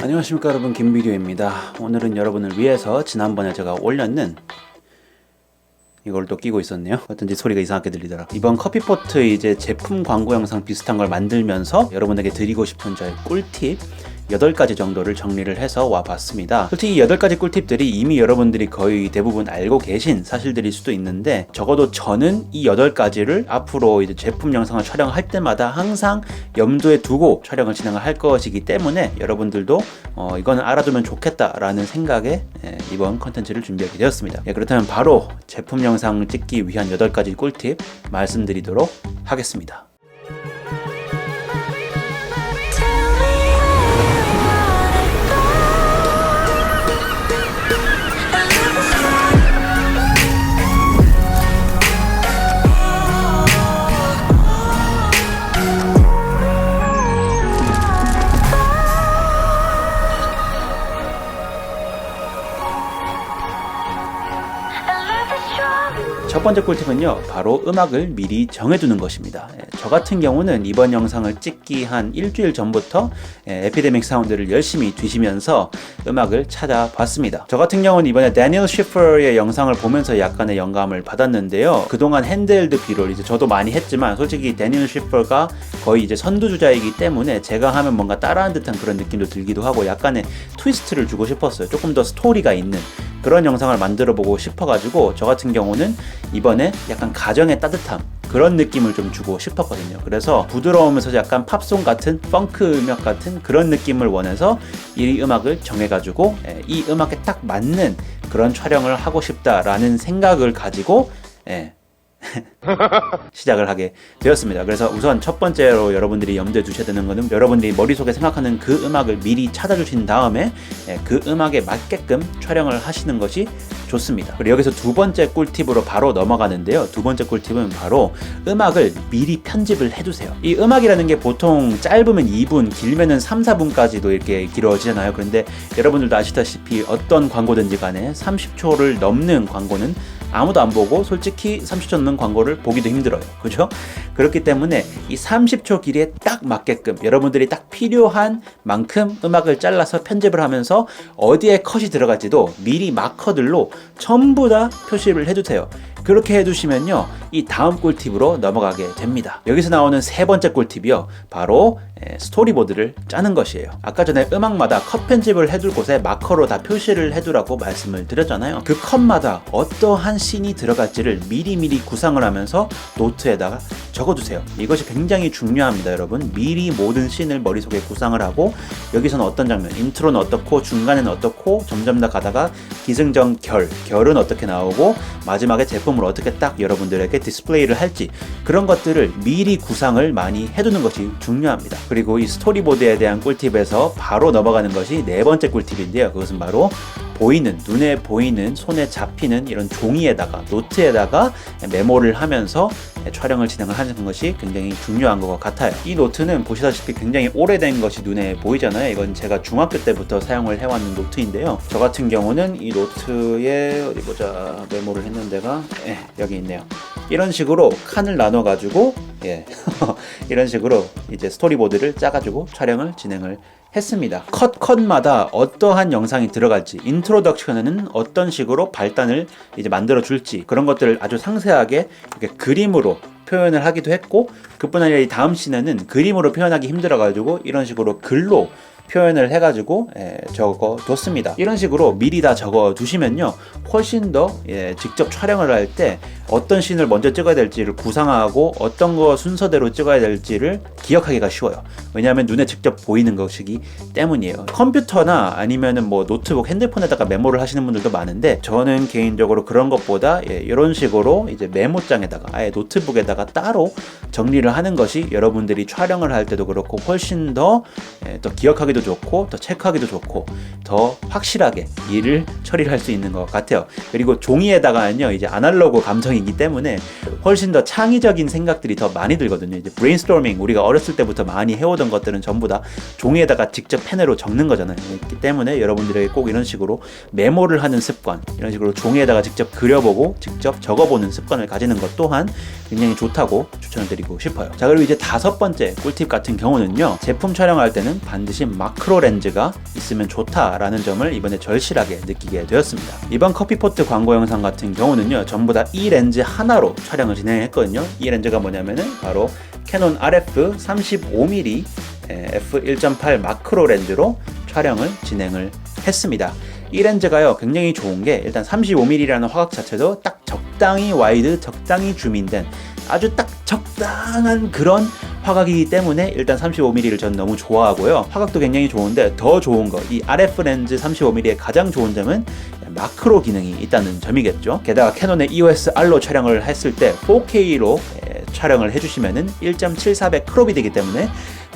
안녕하십니까 여러분. 김비디오입니다. 오늘은 여러분을 위해서 지난번에 제가 올렸는 이걸 또 끼고 있었네요. 어쩐지 소리가 이상하게 들리더라 이번 커피포트 이제 제품 광고 영상 비슷한 걸 만들면서 여러분에게 드리고 싶은 저의 꿀팁 8가지 정도를 정리를 해서 와봤습니다. 솔직히 이 8가지 꿀팁들이 이미 여러분들이 거의 대부분 알고 계신 사실들일 수도 있는데 적어도 저는 이 8가지를 앞으로 이제 제품 영상을 촬영할 때마다 항상 염두에 두고 촬영을 진행을 할 것이기 때문에 여러분들도 어, 이거는 알아두면 좋겠다라는 생각에 예, 이번 컨텐츠를 준비하게 되었습니다. 예, 그렇다면 바로 제품 영상 찍기 위한 8가지 꿀팁 말씀드리도록 하겠습니다. 번째 꿀팁은요, 바로 음악을 미리 정해두는 것입니다. 예, 저 같은 경우는 이번 영상을 찍기 한 일주일 전부터 예, 에피데믹 사운드를 열심히 뒤시면서 음악을 찾아봤습니다. 저 같은 경우는 이번에 데니얼 쉬퍼의 영상을 보면서 약간의 영감을 받았는데요. 그동안 핸드헬드 비롤 이제 저도 많이 했지만 솔직히 데니얼 쉬퍼가 거의 이제 선두주자이기 때문에 제가 하면 뭔가 따라한 듯한 그런 느낌도 들기도 하고 약간의 트위스트를 주고 싶었어요. 조금 더 스토리가 있는 그런 영상을 만들어 보고 싶어가지고 저 같은 경우는 이번에 약간 가정의 따뜻함 그런 느낌을 좀 주고 싶었거든요. 그래서 부드러우면서 약간 팝송 같은 펑크 음악 같은 그런 느낌을 원해서 이 음악을 정해가지고 예, 이 음악에 딱 맞는 그런 촬영을 하고 싶다라는 생각을 가지고 예, 시작을 하게 되었습니다. 그래서 우선 첫 번째로 여러분들이 염두에 두셔야 되는 것은 여러분들이 머릿속에 생각하는 그 음악을 미리 찾아주신 다음에 예, 그 음악에 맞게끔 촬영을 하시는 것이 좋습니다. 그리고 여기서 두 번째 꿀팁으로 바로 넘어가는데요. 두 번째 꿀팁은 바로 음악을 미리 편집을 해두세요. 이 음악이라는 게 보통 짧으면 2분, 길면은 3, 4분까지도 이렇게 길어지잖아요. 그런데 여러분들도 아시다시피 어떤 광고든지 간에 30초를 넘는 광고는 아무도 안 보고 솔직히 30초 넘는 광고를 보기도 힘들어요. 그죠? 그렇기 때문에 이 30초 길이에 딱 맞게끔 여러분들이 딱 필요한 만큼 음악을 잘라서 편집을 하면서 어디에 컷이 들어갈지도 미리 마커들로 전부 다 표시를 해두세요. 그렇게 해두시면요. 이 다음 꿀팁으로 넘어가게 됩니다. 여기서 나오는 세 번째 꿀팁이요. 바로 에, 스토리보드를 짜는 것이에요. 아까 전에 음악마다 컷 편집을 해둘 곳에 마커로 다 표시를 해두라고 말씀을 드렸잖아요. 그 컷마다 어떠한 씬이 들어갈지를 미리미리 구상을 하면서 노트에다가 적어두세요. 이것이 굉장히 중요합니다, 여러분. 미리 모든 씬을 머릿속에 구상을 하고 여기서는 어떤 장면, 인트로는 어떻고 중간에는 어떻고 점점 더 가다가 기승전 결, 결은 어떻게 나오고 마지막에 제품을 어떻게 딱 여러분들에게 디스플레이를 할지 그런 것들을 미리 구상을 많이 해두는 것이 중요합니다. 그리고 이 스토리보드에 대한 꿀팁에서 바로 넘어가는 것이 네 번째 꿀팁인데요. 그것은 바로 보이는 눈에 보이는 손에 잡히는 이런 종이에다가 노트에다가 메모를 하면서 촬영을 진행을 하는 것이 굉장히 중요한 것 같아요. 이 노트는 보시다시피 굉장히 오래된 것이 눈에 보이잖아요. 이건 제가 중학교 때부터 사용을 해왔는 노트인데요. 저 같은 경우는 이 노트에 어디 보자 메모를 했는 데가 예, 여기 있네요. 이런 식으로 칸을 나눠 가지고 예 이런 식으로 이제 스토리보드를 짜가지고 촬영을 진행을 했습니다. 컷 컷마다 어떠한 영상이 들어갈지, 인트로덕션에는 어떤 식으로 발단을 이제 만들어 줄지 그런 것들을 아주 상세하게 이렇게 그림으로 표현을 하기도 했고 그뿐 아니라 이 다음 씬에는 그림으로 표현하기 힘들어 가지고 이런 식으로 글로 표현을 해가지고 예, 적어 뒀습니다. 이런 식으로 미리 다 적어 두시면요 훨씬 더 예, 직접 촬영을 할 때 어떤 씬을 먼저 찍어야 될지를 구상하고 어떤 거 순서대로 찍어야 될지를 기억하기가 쉬워요. 왜냐하면 눈에 직접 보이는 것이기 때문이에요. 컴퓨터나 아니면은 뭐 노트북, 핸드폰에다가 메모를 하시는 분들도 많은데 저는 개인적으로 그런 것보다 예, 이런 식으로 이제 메모장에다가 아예 노트북에다가 따로 정리를 하는 것이 여러분들이 촬영을 할 때도 그렇고 훨씬 더, 예, 더 기억하기도 좋고 더 체크하기도 좋고 더 확실하게 일을 처리를 할수 있는 것 같아요. 그리고 종이에다가는요 이제 아날로그 감성이 기 때문에 훨씬 더 창의적인 생각들이 더 많이 들거든요. 이제 브레인스토밍 우리가 어렸을 때부터 많이 해오던 것들은 전부 다 종이에다가 직접 펜으로 적는 거잖아요. 그렇기 때문에 여러분들에게 꼭 이런 식으로 메모를 하는 습관, 이런 식으로 종이에다가 직접 그려보고 직접 적어보는 습관을 가지는 것 또한 굉장히 좋다고 추천을 드리고 싶어요. 자 그리고 이제 다섯 번째 꿀팁 같은 경우는요 제품 촬영할 때는 반드시 막 마크로 렌즈가 있으면 좋다라는 점을 이번에 절실하게 느끼게 되었습니다. 이번 커피포트 광고 영상 같은 경우는요, 전부 다 이 렌즈 하나로 촬영을 진행했거든요. 이 렌즈가 뭐냐면은 바로 캐논 RF 35mm f1.8 마크로 렌즈로 촬영을 진행을 했습니다. 이 렌즈가요 굉장히 좋은 게 일단 35mm라는 화각 자체도 딱 적당히 와이드, 적당히 줌인된 아주 딱 적당한 그런 화각이기 때문에 일단 35mm를 전 너무 좋아하고요. 화각도 굉장히 좋은데 더 좋은 거 이 RF 렌즈 35mm의 가장 좋은 점은 마크로 기능이 있다는 점이겠죠. 게다가 캐논의 EOS R로 촬영을 했을 때 4K로 촬영을 해주시면은 1.74배 크롭이 되기 때문에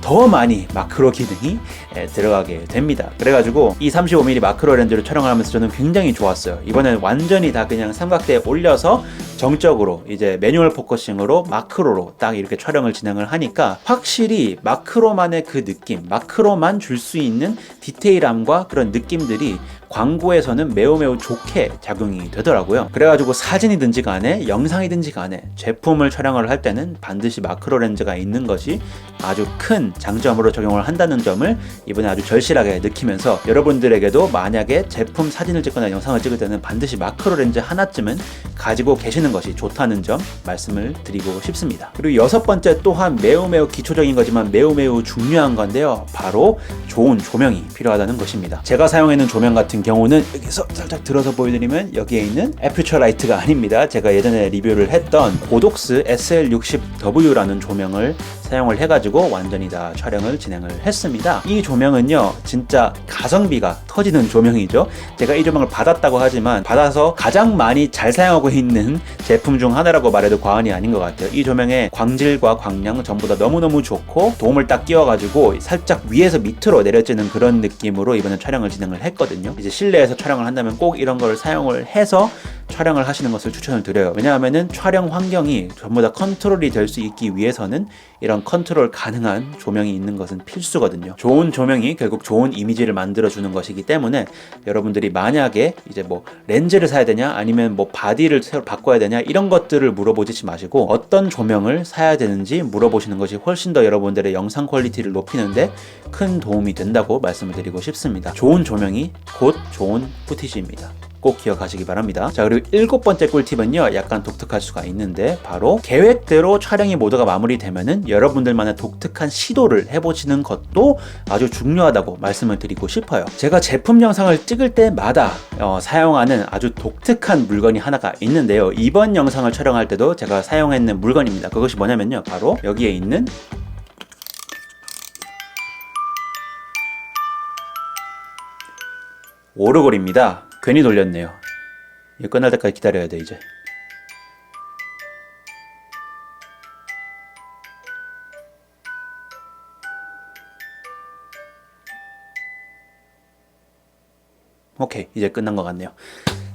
더 많이 마크로 기능이 에, 들어가게 됩니다. 그래가지고 이 35mm 마크로 렌즈로 촬영을 하면서 저는 굉장히 좋았어요. 이번엔 완전히 다 그냥 삼각대에 올려서 정적으로 이제 매뉴얼 포커싱으로 마크로로 딱 이렇게 촬영을 진행을 하니까 확실히 마크로만의 그 느낌, 마크로만 줄 수 있는 디테일함과 그런 느낌들이 광고에서는 매우 매우 좋게 작용이 되더라고요. 그래가지고 사진이든지 간에 영상이든지 간에 제품을 촬영을 할 때는 반드시 마크로 렌즈가 있는 것이 아주 큰 장점으로 적용을 한다는 점을 이번에 아주 절실하게 느끼면서 여러분들에게도 만약에 제품 사진을 찍거나 영상을 찍을 때는 반드시 마크로 렌즈 하나쯤은 가지고 계시는 것이 좋다는 점 말씀을 드리고 싶습니다. 그리고 여섯 번째 또한 매우 매우 기초적인 거지만 매우 매우 중요한 건데요. 바로 좋은 조명이 필요하다는 것입니다. 제가 사용하는 조명 같은 경우는 여기서 살짝 들어서 보여드리면 여기에 있는 에퓨처 라이트가 아닙니다. 제가 예전에 리뷰를 했던 고독스 SL60W라는 조명을 사용을 해가지고 완전히 다 촬영을 진행을 했습니다. 이 조명은요, 진짜 가성비가 터지는 조명이죠. 제가 이 조명을 받았다고 하지만 받아서 가장 많이 잘 사용하고 있는 제품 중 하나라고 말해도 과언이 아닌 것 같아요. 이 조명의 광질과 광량 전부 다 너무너무 좋고 도움을 딱 끼워가지고 살짝 위에서 밑으로 내려지는 그런 느낌으로 이번에 촬영을 진행을 했거든요. 이제 실내에서 촬영을 한다면 꼭 이런 걸 사용을 해서 촬영을 하시는 것을 추천을 드려요. 왜냐하면은 촬영 환경이 전부 다 컨트롤이 될 수 있기 위해서는 이런 컨트롤 가능한 조명이 있는 것은 필수거든요. 좋은 조명이 결국 좋은 이미지를 만들어주는 것이기 때문에 여러분들이 만약에 이제 뭐 렌즈를 사야 되냐 아니면 뭐 바디를 새로 바꿔야 되냐 이런 것들을 물어보지 마시고 어떤 조명을 사야 되는지 물어보시는 것이 훨씬 더 여러분들의 영상 퀄리티를 높이는데 큰 도움이 된다고 말씀을 드리고 싶습니다. 좋은 조명이 곧 좋은 푸티지입니다. 꼭 기억하시기 바랍니다. 자, 그리고 일곱 번째 꿀팁은요, 약간 독특할 수가 있는데, 바로 계획대로 촬영이 모두가 마무리되면은 여러분들만의 독특한 시도를 해보시는 것도 아주 중요하다고 말씀을 드리고 싶어요. 제가 제품 영상을 찍을 때마다 어, 사용하는 아주 독특한 물건이 하나가 있는데요. 이번 영상을 촬영할 때도 제가 사용했는 물건입니다. 그것이 뭐냐면요, 바로 여기에 있는 오르골입니다. 괜히 돌렸네요. 이거 끝날 때까지 기다려야 돼 이제. 오케이 이제 끝난 것 같네요.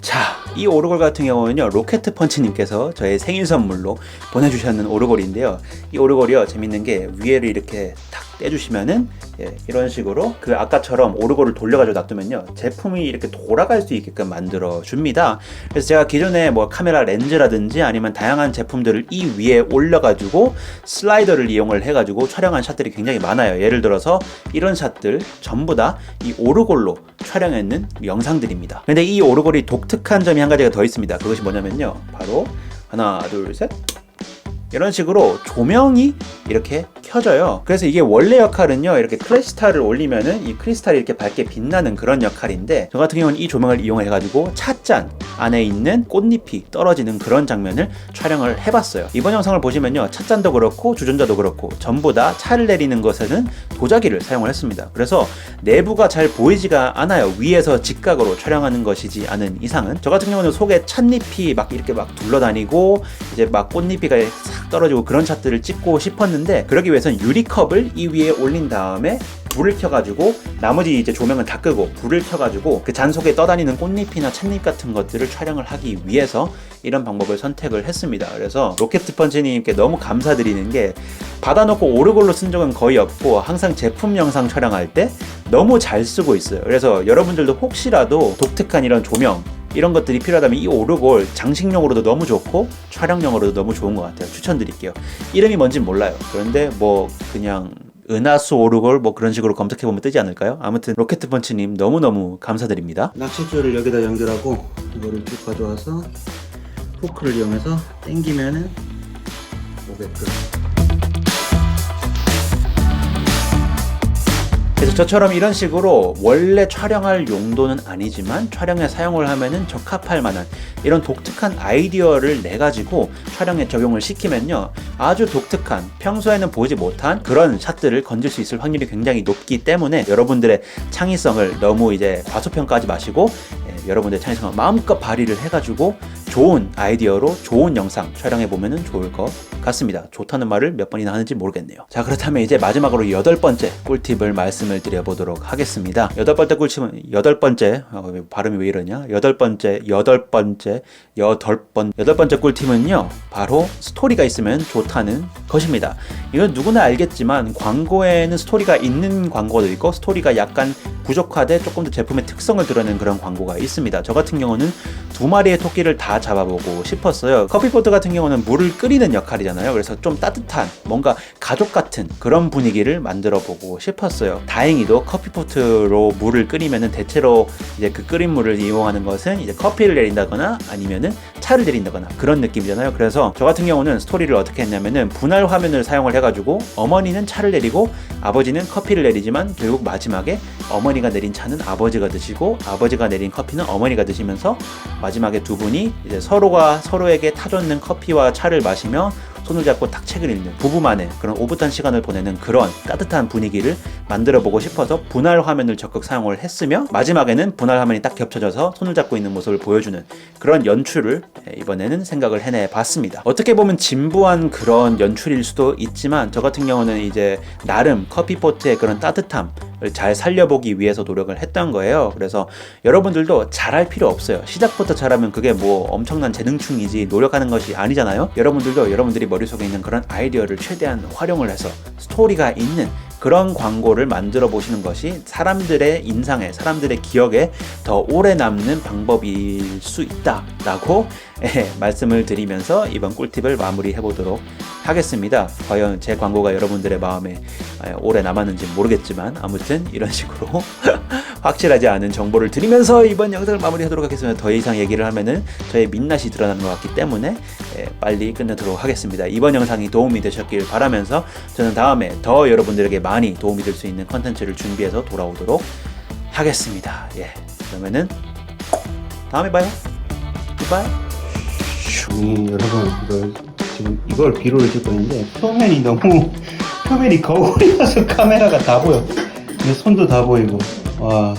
자, 이 오르골 같은 경우는요, 로켓 펀치님께서 저의 생일 선물로 보내주셨는 오르골인데요. 이 오르골이요, 재밌는 게 위에를 이렇게 탁 떼주시면은 예, 이런 식으로 그 아까처럼 오르골을 돌려가지고 놔두면요, 제품이 이렇게 돌아갈 수 있게끔 만들어 줍니다. 그래서 제가 기존에 뭐 카메라 렌즈라든지 아니면 다양한 제품들을 이 위에 올려가지고 슬라이더를 이용을 해가지고 촬영한 샷들이 굉장히 많아요. 예를 들어서 이런 샷들 전부 다 이 오르골로 촬영했는 영상들입니다. 근데 이 오르골이 독특한 점이 한 가지가 더 있습니다. 그것이 뭐냐면요. 바로 하나, 둘, 셋. 이런 식으로 조명이 이렇게 켜져요. 그래서 이게 원래 역할은요, 이렇게 크리스탈을 올리면은 이 크리스탈이 이렇게 밝게 빛나는 그런 역할인데, 저 같은 경우는 이 조명을 이용해가지고 찻잔 안에 있는 꽃잎이 떨어지는 그런 장면을 촬영을 해봤어요. 이번 영상을 보시면요, 찻잔도 그렇고 주전자도 그렇고 전부 다 차를 내리는 것에는 도자기를 사용을 했습니다. 그래서 내부가 잘 보이지가 않아요. 위에서 직각으로 촬영하는 것이지 않은 이상은. 저 같은 경우는 속에 찻잎이 막 이렇게 막 둘러다니고 이제 막 꽃잎이 싹 떨어지고 그런 샷들을 찍고 싶었는데 그러기 위해서 는 유리컵을 이 위에 올린 다음에 불을 켜가지고 나머지 이제 조명은 다 끄고 불을 켜가지고 그 잔 속에 떠다니는 꽃잎이나 찻잎 같은 것들을 촬영을 하기 위해서 이런 방법을 선택을 했습니다. 그래서 로켓 펀치님께 너무 감사드리는 게 받아놓고 오르골로 쓴 적은 거의 없고 항상 제품 영상 촬영할 때 너무 잘 쓰고 있어요. 그래서 여러분들도 혹시라도 독특한 이런 조명 이런 것들이 필요하다면 이 오르골 장식용으로도 너무 좋고 촬영용으로도 너무 좋은 것 같아요. 추천드릴게요. 이름이 뭔진 몰라요. 그런데 뭐 그냥 은하수 오르골 뭐 그런 식으로 검색해 보면 뜨지 않을까요? 아무튼 로켓펀치님 너무 너무 감사드립니다. 낚싯줄을 여기다 연결하고 이거를 쭉 가져와서 포크를 이용해서 당기면은 오게끔. 그래서 저처럼 이런 식으로 원래 촬영할 용도는 아니지만 촬영에 사용을 하면은 적합할 만한 이런 독특한 아이디어를 내 가지고 촬영에 적용을 시키면요. 아주 독특한 평소에는 보지 못한 그런 샷들을 건질 수 있을 확률이 굉장히 높기 때문에 여러분들의 창의성을 너무 이제 과소평가하지 마시고 예, 여러분들의 창의성을 마음껏 발휘를 해가지고 좋은 아이디어로 좋은 영상 촬영해 보면은 좋을 것 같습니다. 좋다는 말을 몇 번이나 하는지 모르겠네요. 자 그렇다면 이제 마지막으로 여덟 번째 꿀팁을 말씀을 드려보도록 하겠습니다. 여덟 번째 꿀팁은 여덟 번째 어, 왜 발음이 왜 이러냐? 여덟 번째 여덟 번째 여덟 번 여덟 번째 꿀팁은요 바로 스토리가 있으면 좋다는 것입니다. 이건 누구나 알겠지만 광고에는 스토리가 있는 광고도 있고 스토리가 약간 부족하되 조금 더 제품의 특성을 드러내는 그런 광고가 있습니다. 저 같은 경우는 두 마리의 토끼를 다 잡아보고 싶었어요. 커피포트 같은 경우는 물을 끓이는 역할이잖아요. 그래서 좀 따뜻한 뭔가 가족 같은 그런 분위기를 만들어 보고 싶었어요. 다행히도 커피포트로 물을 끓이면은 대체로 이제 그 끓인 물을 이용하는 것은 이제 커피를 내린다거나 아니면은 차를 내린다거나 그런 느낌이잖아요. 그래서 저 같은 경우는 스토리를 어떻게 했냐면은 분할 화면을 사용을 해가지고 어머니는 차를 내리고 아버지는 커피를 내리지만 결국 마지막에 어머니가 내린 차는 아버지가 드시고 아버지가 내린 커피는 어머니가 드시면서 마지막에 두 분이 이제 서로가 서로에게 타줬는 커피와 차를 마시며 손을 잡고 딱 책을 읽는 부부만의 그런 오붓한 시간을 보내는 그런 따뜻한 분위기를 만들어 보고 싶어서 분할 화면을 적극 사용을 했으며 마지막에는 분할 화면이 딱 겹쳐져서 손을 잡고 있는 모습을 보여주는 그런 연출을 예, 이번에는 생각을 해내 봤습니다. 어떻게 보면 진부한 그런 연출일 수도 있지만 저 같은 경우는 이제 나름 커피포트의 그런 따뜻함 잘 살려보기 위해서 노력을 했던 거예요. 그래서 여러분들도 잘할 필요 없어요. 시작부터 잘하면 그게 뭐 엄청난 재능충이지 노력하는 것이 아니잖아요. 여러분들도 여러분들이 머릿속에 있는 그런 아이디어를 최대한 활용을 해서 스토리가 있는 그런 광고를 만들어 보시는 것이 사람들의 인상에, 사람들의 기억에 더 오래 남는 방법일 수 있다라고 예, 말씀을 드리면서 이번 꿀팁을 마무리해 보도록 하겠습니다. 과연 제 광고가 여러분들의 마음에 예, 오래 남았는지 모르겠지만 아무튼 이런 식으로 확실하지 않은 정보를 드리면서 이번 영상을 마무리하도록 하겠습니다. 더 이상 얘기를 하면은 저의 민낯이 드러나는 것 같기 때문에 예, 빨리 끝내도록 하겠습니다. 이번 영상이 도움이 되셨길 바라면서 저는 다음에 더 여러분들에게 많이 도움이 될 수 있는 컨텐츠를 준비해서 돌아오도록 하겠습니다. 예, 그러면은 다음에 봐요. 굿바이. 아니 여러분 이걸 지금 이걸 비로를 찍고 있는데 표면이 너무 표면이 거울이라서 카메라가 다 보여 내 손도 다 보이고 와.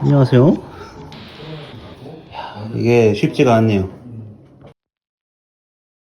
안녕하세요. 야, 이게 쉽지가 않네요